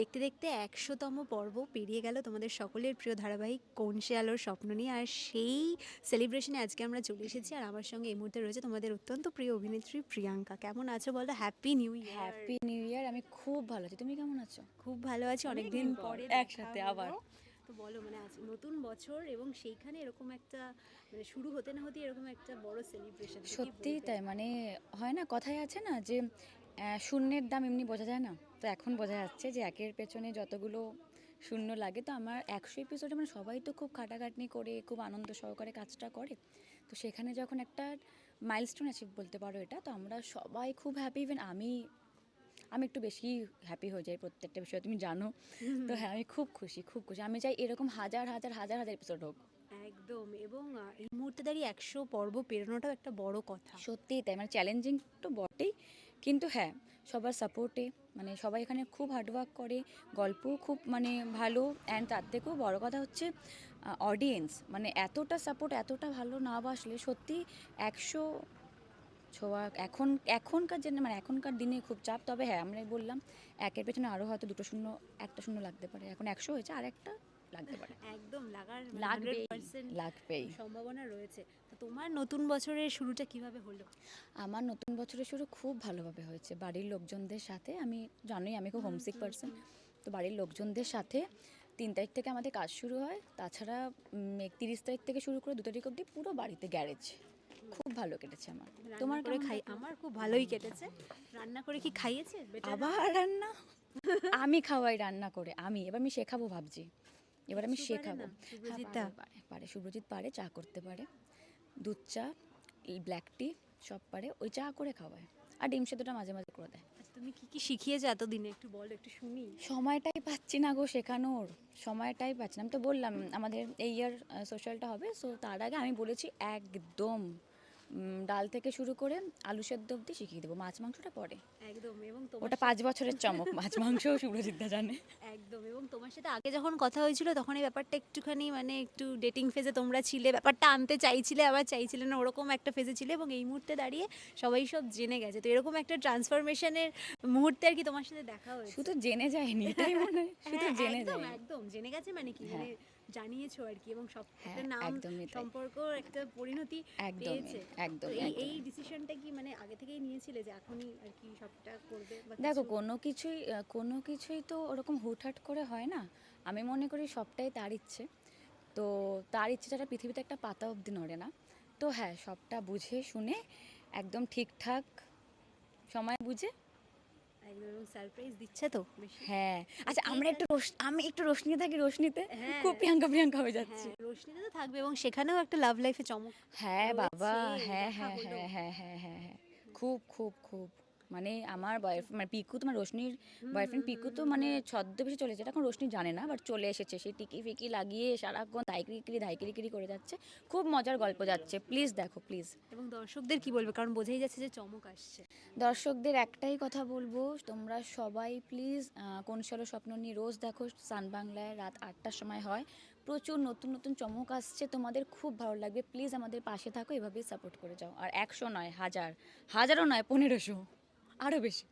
দেখতে দেখতে একশোতম পর্ব পেরিয়ে গেল তোমাদের সকলের প্রিয় ধারাবাহিক কোন সে আলোর স্বপ্ন নিয়ে। আর সেই সেলিব্রেশনে আজকে আমরা চলে এসেছি আর আমার সঙ্গে এই মুহূর্তে রয়েছে তোমাদের অত্যন্ত প্রিয় অভিনেত্রী প্রিয়াঙ্কা। কেমন আছো বলো? Happy new year happy new year আমি খুব ভালো আছি। তুমি কেমন আছো? খুব ভালো আছি অনেকদিন পরে একসাথে আবার। তো বলো মানে আজ নতুন বছর এবং সেইখানে এরকম একটা মানে শুরু হতে না হতে এরকম একটা বড় সেলিব্রেশন সত্যিই তাই মানে হয় না কথায় আছে না যে শূন্যের দাম এমনি বোঝা যায় না। তো এখন বোঝা যাচ্ছে যে একের পেছনে যতগুলো শূন্য লাগে তো আমার একশো এপিসোডে মানে সবাই তো খুব খাটাখাটনি করে খুব আনন্দ সহকারে কাজটা করে। তো সেখানে যখন একটা মাইলস্টোন অ্যাচিভ বলতে পারো এটা তো আমরা সবাই খুব হ্যাপি ইভেন আমি আমি একটু বেশি হ্যাপি হয়ে যাই প্রত্যেকটা বিষয়ে তুমি জানো। তো হ্যাঁ আমি খুব খুশি খুব খুশি। আমি চাই এরকম হাজার হাজার হাজার হাজার এপিসোড হোক। একদম এবং এই মুহূর্তে দাঁড়িয়ে একশো পর্ব পেরোনোটাও একটা বড় কথা। সত্যিই তাই মানে চ্যালেঞ্জিং তো বটেই কিন্তু হ্যাঁ সবার সাপোর্টে মানে সবাই এখানে খুব হার্ডওয়ার্ক করে, গল্পও খুব মানে ভালো অ্যান্ড তার থেকেও বড়ো কথা হচ্ছে অডিয়েন্স মানে এতটা সাপোর্ট এতটা ভালো না বাসলে সত্যি একশো ছোঁয়া, এখন, এখনকার জন্য মানে এখনকার দিনে খুব চাপ, তবে হ্যাঁ আমরা বললাম, একের পেছনে আরও হয়তো দুটো শূন্য, একটা শূন্য লাগতে পারে, এখন একশো হয়েছে আর একটা লাগতে পারে। একদম লাগার লাগবেই লাগবেই। সম্ভাবনা রয়েছে। তো তোমার নতুন বছরের শুরুটা কীভাবে হলো? আমার নতুন বছরের শুরু খুব ভালোভাবে হয়েছে। বাড়ির লোকজনদের সাথে আমি জানোই আমি খুব হোমসিক পার্সন তো বাড়ির লোকজনদের সাথে তিন তারিখ থেকে আমাদের কাজ শুরু হয়। তাছাড়া একত্রিশ তারিখ থেকে শুরু করে দু তারিখ অবধি পুরো বাড়িতে গ্যারেজ খুব ভালো কেটেছে আমার। তোমার তোমার করে খাই আমার খুব ভালোই কেটেছে। রান্না করে কি খাইয়েছে? আবার রান্না? আমি খাওয়াই রান্না করে আমি। এবার আমি শেখাবো ভাবছি। এবার আমি শেখাবো? হ্যাঁ, পারে, পারে পারে সুব্রজিৎ পারে চা করতে পারে। দুধ চা ব্ল্যাক টি সব পারে ওই চা করে খাওয়ায়। আর ডিম সেদ্ধটা মাঝে মাঝে করে দেয়। তুমি কি কি শিখিয়েছো এতদিনে? একটু বলো একটু শুনি। সময়টাই পাচ্ছি না গো শেখানোর। সময়টাই পাচ্ছি না। আমি তো বললাম আমাদের এই ইয়ার সোশ্যালটা হবে। সো তার আগে আমি বলেছি একদম ডাল থেকে শুরু করে আলু সেদ্ধ অবধি শিখিয়ে দেবো। মাছ মাংসটা পরে। একদম এবং ওটা পাঁচ বছরের চমক মাছ মাংস সুব্রজিৎদা জানে। একদম এবং তোমার সাথে আগে যখন কথা হয়েছিল তখন এই ব্যাপারটা একটুখানি মানে একটু ডেটিং ফেজে তোমরা ছিলে ব্যাপারটা আনতে চাইছিলে আবার চাইছিলে না ওরকম একটা ফেজে ছিলে এবং এই মুহূর্তে দাঁড়িয়ে সবাই সব জেনে গেছে। তো এরকম একটা ট্রান্সফরমেশনের মুহূর্তে আর কি তোমার সাথে দেখা হয়েছে। শুধু জেনে যায়নি এটাই মনে শুধু হ্যাঁ, জেনে একদম যায় একদম জেনে গেছে মানে কি? মানে জানিয়েছো আর কি এবং সব হ্যাঁ, নাম সম্পর্ক একটা পরিণতি পেয়েছে। একদম, এই এই ডিসিশনটা কি মানে আগে থেকেই নিয়েছিলে যে এখনই আর কি সবটা করবে দেখো কোনো কিছুই কোনো কিছুই তো ওরকম হুটহাট করে হয় না। আমি মনে করি সবটাই তার ইচ্ছে। তো তার ইচ্ছেটা পৃথিবীতে একটা পাতা অবধি নড়ে না। তো হ্যাঁ সবটা বুঝে শুনে একদম ঠিকঠাক সময় বুঝে এবং সারপ্রাইজ দিচ্ছে তো হ্যাঁ। আচ্ছা আমরা একটু আমি একটু রোশনি থাকি রোশনিতে হ্যাঁ। খুব প্রিয়াঙ্কা প্রিয়াঙ্কা হয়ে যাচ্ছে। হ্যাঁ রোশনিতে তো থাকবে এবং সেখানেও একটা লাভ লাইফে চমক হ্যাঁ বাবা। হ্যাঁ হ্যাঁ হ্যাঁ হ্যাঁ হ্যাঁ হ্যাঁ হ্যাঁ। খুব খুব খুব। মানে আমার বয়ফ্রেন্ড মানে পিকু তোমার রোশনির বয়ফ্রেন্ড পিকু তো মানে ছদ্মবেশে চলেছে এটা এখন রোশনি জানে না বাট চলে এসেছে। সে টিকি ফিকি লাগিয়ে সারাক্ষণ দাইকিরি ধাইকিরি করে যাচ্ছে। খুব মজার গল্প যাচ্ছে। প্লিজ দেখো প্লিজ এবং দর্শকদের কি বলবে? কারণ বোঝাই যাচ্ছে যে চমক আসছে। দর্শকদের একটাই কথা বলব তোমরা সবাই প্লিজ কোন সলো স্বপ্ন নিয়ে রোজ দেখো সান বাংলায় রাত আটটার সময় হয়। প্রচুর নতুন নতুন চমক আসছে তোমাদের খুব ভালো লাগবে। প্লিজ আমাদের পাশে থাকো এভাবেই সাপোর্ট করে যাও। আর একশো নয় হাজার হাজারও নয় পনেরোশো। আরও বেশি।